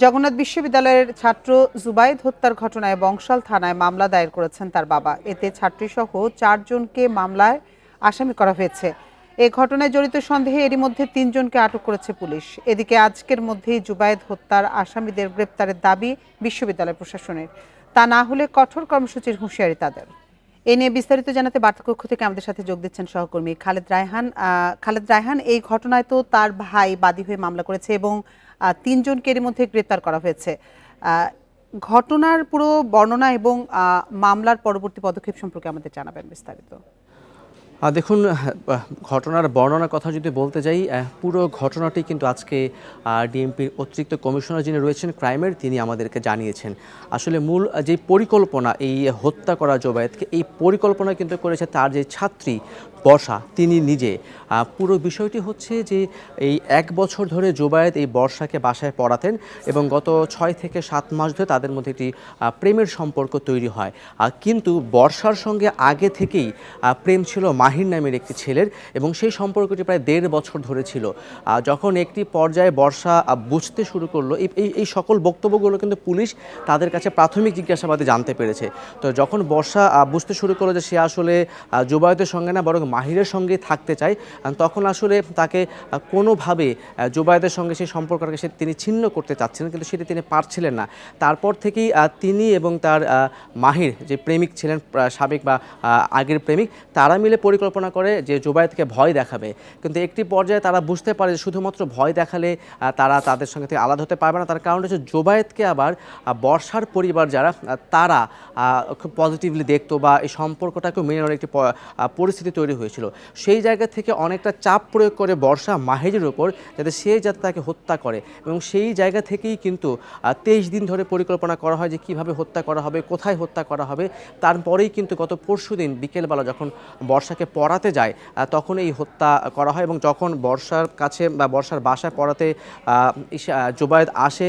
জগন্নাথ বিশ্ববিদ্যালয়ের ছাত্র জুবাইদ হত্যার ঘটনায় বংশাল থানায় মামলা দায়ের করেছেন তার বাবা। এতে ছাত্রীসহ চারজনকে মামলায় আসামি করা হয়েছে। এ ঘটনায় জড়িত সন্দেহে এরই মধ্যে তিনজনকে আটক করেছে পুলিশ। এদিকে আজকের মধ্যেই জুবাইদ হত্যার আসামিদের গ্রেপ্তারের দাবি বিশ্ববিদ্যালয় প্রশাসনের। তা না হলে কঠোর কর্মসূচির হুঁশিয়ারি তাদের। এ নিয়ে বিস্তারিত জানাতে বার্তাকক্ষ থেকে আমাদের সাথে যোগ দিচ্ছেন সহকর্মী খালেদ রায়হান। খালেদ রায়হান, এই ঘটনায় তো তার ভাই বাদী হয়ে মামলা করেছে এবং তিনজনকে এর মধ্যে গ্রেপ্তার করা হয়েছে। ঘটনার পুরো বর্ণনা এবং মামলার পরবর্তী পদক্ষেপ সম্পর্কে আমাদের জানাবেন বিস্তারিত। দেখুন ঘটনার বর্ণনার কথা যদি বলতে যাই পুরো ঘটনাটি কিন্তু আজকে ডিএমপির অতিরিক্ত কমিশনার যিনি রয়েছেন, ক্রাইমের তিনি আমাদেরকে জানিয়েছেন। আসলে মূল যে পরিকল্পনা, এই হত্যা করা জোবায়েতকে, এই পরিকল্পনা কিন্তু করেছে তার যে ছাত্রী বর্ষা, তিনি নিজে। পুরো বিষয়টি হচ্ছে যে, এই এক বছর ধরে জোবায়েত এই বর্ষাকে বাসায় পড়াতেন এবং গত ছয় থেকে সাত মাস ধরে তাদের মধ্যে একটি প্রেমের সম্পর্ক তৈরি হয়। কিন্তু বর্ষার সঙ্গে আগে থেকেই প্রেম ছিল মাহির নামের একটি ছেলের এবং সেই সম্পর্কটি প্রায় দেড় বছর ধরে ছিল। যখন একটি পর্যায়ে বর্ষা বুঝতে শুরু করল এই- এই সকল বক্তব্যগুলো কিন্তু পুলিশ তাদের কাছে প্রাথমিক জিজ্ঞাসাবাদে জানতে পেরেছে। তো যখন বর্ষা বুঝতে শুরু করল যে সে আসলে জোবায়তের সঙ্গে না বরং মাহিরের সঙ্গেই থাকতে চায় তখন আসলে তাকে কোনোভাবে আহ, জোবায়েদের সঙ্গে সেই সম্পর্কটাকে সে তিনি ছিন্ন করতে চাচ্ছিলেন কিন্তু সেটি তিনি পারছিলেন না। তারপর থেকেই তিনি এবং তার মাহির যে প্রেমিক ছিলেন সাবেক বা আগের প্রেমিক তারা মিলে পরিকল্পনা করে যে জোবায়েতকে ভয় দেখাবে। কিন্তু একটি পর্যায়ে তারা বুঝতে পারে যে শুধুমাত্র ভয় দেখালে তারা তাদের সঙ্গে থেকে আলাদা হতে পারবে না। তার কারণ হচ্ছে জোবায়েতকে আবার বর্ষার পরিবার যারা তারা খুব পজিটিভলি দেখতো বা এই সম্পর্কটাকেও মেনে নেওয়ার একটি পরিস্থিতি তৈরি হয়েছিল। সেই জায়গা থেকে অনেকটা চাপ প্রয়োগ করে বর্ষা মাহেজের উপর যাতে সে যাতে তাকে হত্যা করে। এবং সেই জায়গা থেকেই কিন্তু তেইশ দিন ধরে পরিকল্পনা করা হয় যে কীভাবে হত্যা করা হবে, কোথায় হত্যা করা হবে। তারপরেই কিন্তু গত পরশু দিন বিকেলবেলা যখন বর্ষাকে পড়াতে যায় তখন এই হত্যা করা হয় এবং যখন বর্ষার কাছে বা বর্ষার বাসায় পড়াতে জোবায়েদ আসে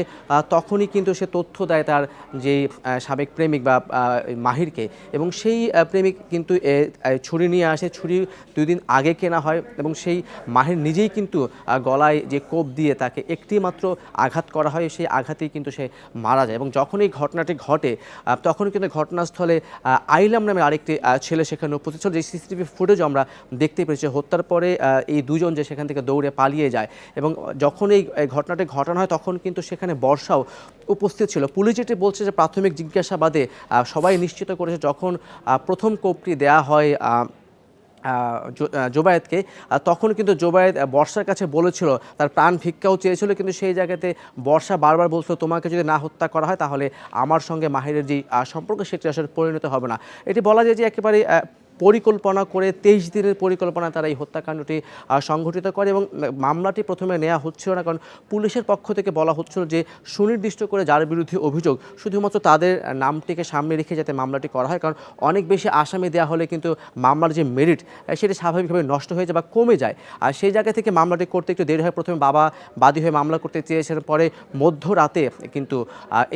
তখনই কিন্তু সে তথ্য দেয় তার যে সাবেক প্রেমিক বা মাহিরকে এবং সেই প্রেমিক কিন্তু ছুরি নিয়ে আসে, ছুরি দুই দিন আগে কেনা হয় এবং সেই মাহির নিজেই কিন্তু গলায় যে কোপ দিয়ে তাকে একটি মাত্র আঘাত করা হয়, সেই আঘাতেই কিন্তু সে মারা যায় এবং যখন এই ঘটনাটি ঘটে তখন কিন্তু ঘটনাস্থলে আইলাম নামে আরেকটি ছেলে সেখানে উপস্থিত ছিল যে সিসিটিভি ফুটেজ আমরা দেখতে পেয়েছি হত্যার পরে এই দুজন যে সেখান থেকে দৌড়ে পালিয়ে যায় এবং যখন এই ঘটনাটি ঘটানো হয় তখন কিন্তু সেখানে বর্ষাও উপস্থিত ছিল। পুলিশ যেটি বলছে যে প্রাথমিক জিজ্ঞাসাবাদে সবাই নিশ্চিত করেছে যখন প্রথম কোপটি দেয়া হয় জোবায়েতকে তখন কিন্তু জোবায়েত বর্ষার কাছে বলেছিল, তার প্রাণ ভিক্ষাও চেয়েছিল, কিন্তু সেই জায়গাতে বর্ষা বারবার বলছিল, তোমাকে যদি না হত্যা করা হয়, তাহলে আমার সঙ্গে মাহিরের যে সম্পর্ক, সেটি আসলে পরিণত হবে না। এটি বলা যায় যে একেবারে পরিকল্পনা করে তেইশ দিনের পরিকল্পনা তারা এই হত্যাকাণ্ডটি সংঘটিত করে এবং মামলাটি প্রথমে নেওয়া হচ্ছিল না। কারণ পুলিশের পক্ষ থেকে বলা হচ্ছিল যে, সুনির্দিষ্ট করে যার বিরুদ্ধে অভিযোগ, শুধুমাত্র তাদের নামটিকে সামনে রেখে যাতে মামলাটি করা হয়। কারণ অনেক বেশি আসামি দেওয়া হলে কিন্তু মামলার যে মেরিট সেটি স্বাভাবিকভাবে নষ্ট হয়ে যায় বা কমে যায়। আর সেই জায়গা থেকে মামলাটি করতে একটু দেরি হয়। প্রথমে বাবা বাদী হয়ে মামলা করতে চেয়েছেন। পরে মধ্যরাতে কিন্তু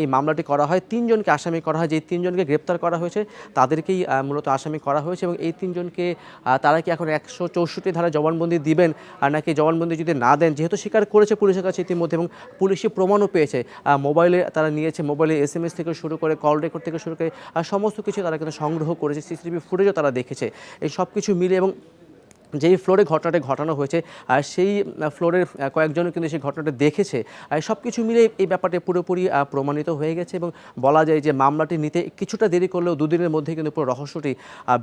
এই মামলাটি করা হয়। তিনজনকে আসামি করা হয়। যে তিনজনকে গ্রেপ্তার করা হয়েছে, তাদেরকেই মূলত আসামি করা হয়েছে। এবং এই তিনজনকে তারা কি এখন একশো চৌষট্টি ধারা জবানবন্দি দিবেন? আর নাকি জবানবন্দি যদি না দেন, যেহেতু স্বীকার করেছে পুলিশের কাছে ইতিমধ্যে এবং পুলিশে প্রমাণও পেয়েছে মোবাইলে তারা নিয়েছে, মোবাইলে এস এম এস থেকে শুরু করে কল রেকর্ড থেকে শুরু করে সমস্ত কিছু তারা কিন্তু সংগ্রহ করেছে, সিসিটিভি ফুটেজও তারা দেখেছে। এই সব কিছু মিলে এবং যেই ফ্লোরে ঘটনাটা ঘটানো হয়েছে, আর সেই ফ্লোরের কয়েকজনও কিন্তু সেই ঘটনাটা দেখেছে, আর সব কিছু মিলে এই ব্যাপারটা পুরোপুরি প্রমাণিত হয়ে গেছে এবং বলা যায় যে মামলাটি নিতে কিছুটা দেরি করলেও দুদিনের মধ্যে কিন্তু পুরো রহস্যটি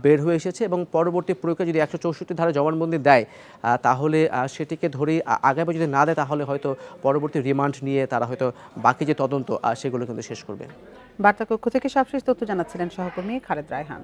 বের হয়ে এসেছে এবং পরবর্তী প্রয়োগে যদি একশো চৌষট্টি ধারা জবানবন্দি দেয় তাহলে সেটিকে ধরেই আগামী যদি না দেয় তাহলে হয়তো পরবর্তী রিমান্ড নিয়ে তারা হয়তো বাকি যে তদন্ত সেগুলো কিন্তু শেষ করবে। বার্তা কক্ষ থেকে সবশেষ তথ্য জানাচ্ছিলেন সহকর্মী খালেদ রায়হান।